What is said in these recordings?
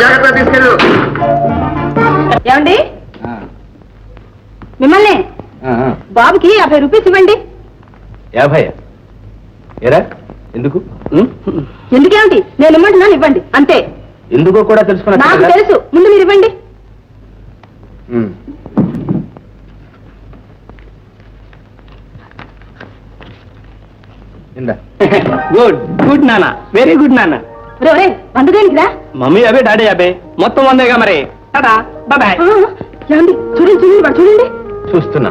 జాగ్రత్త తీసుకెళ్ళు ఏమండి మిమ్మల్ని బాబుకి యాభై రూపీస్ ఇవ్వండి. యాభై ఎరా ఎందుకు? ఎందుకేమిటి నేను ఇమ్మంటున్నాను ఇవ్వండి. అంతే. ఎందుకో కూడా తెలుసుకున్నా నాకు తెలుసు. ముందు మీరు ఇవ్వండి. ఇందా. గుడ్. గుడ్ నాన్న. వెరీ గుడ్ నాన్న. ఒరే వంద దేనికిరా? మమ్మీ అవే డాడీ అవే మొత్తం వందేగా మరి. టాటా చూడండి చూడండి చూడండి. చూస్తున్నా.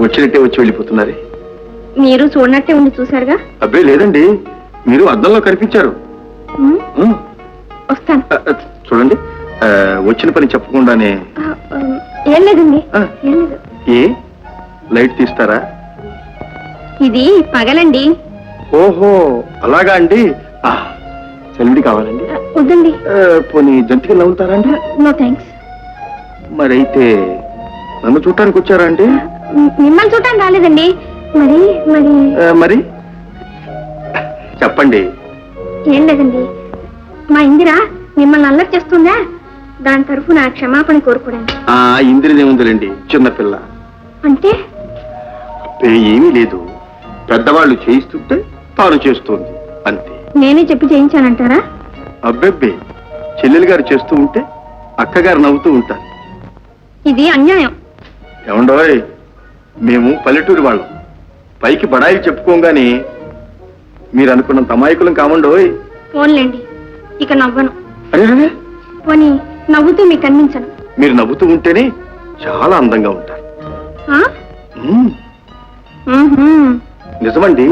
వచ్చినట్టే వచ్చి వెళ్ళిపోతున్నారే. మీరు చూడనట్టే ఉండి చూసారుగా అబ్బే లేదండి. మీరు అద్దంలో కనిపించారు. వస్తాను. ఆ, ఆ, చూడండి. ఆ, వచ్చిన పని చెప్పకుండానే. ఏం లేదండి. ఆ. ఏం లేదు. ఏ? లైట్ తీస్తారా? ఇది పగలండి. ఓహో అలాగా అండి. ఆ, చలివిడి కావాలండి. వద్దండి. ఆ, పోనీ జంతికి నవ్వుతారా అండి? నో థ్యాంక్స్ మరైతే నన్ను చూడటానికి వచ్చారా అండి? మిమ్మల్ని చూడటానికి రాలేదండి. మరి మరి. మరి? చెప్పండి. ఏం లేదండి. మా ఇందిరా మిమ్మల్ని అల్లరి చేస్తుందా? దాని తరఫున క్షమాపణ కోరుకోవడానికి. ఆ ఇంద్రిదేముందులండి చిన్నపిల్ల అంటే? ఏ, ఏమీ లేదు. పెద్దవాళ్ళు చేయిస్తుంటే తాను చేస్తుంది అంతే. నేనే చెప్పి చేయించానంటారా? అబ్బెబ్బే చెల్లెలు గారు చేస్తూ ఉంటే అక్కగారు నవ్వుతూ ఉంటారు. ఇది అన్యాయం. ఏమండోయ్ మేము పల్లెటూరి వాళ్ళం. పైకి బడాయిలు చెప్పుకోగానే మీరు అనుకున్నంత అమాయకులం కామండోయ్ ఫోన్లేండి ఇక నవ్వను. అరే పోనీ నవ్వుతూ మీకు కనిపించను మీరు నవ్వుతూ ఉంటేనే చాలా అందంగా ఉంటారు. నిజమండి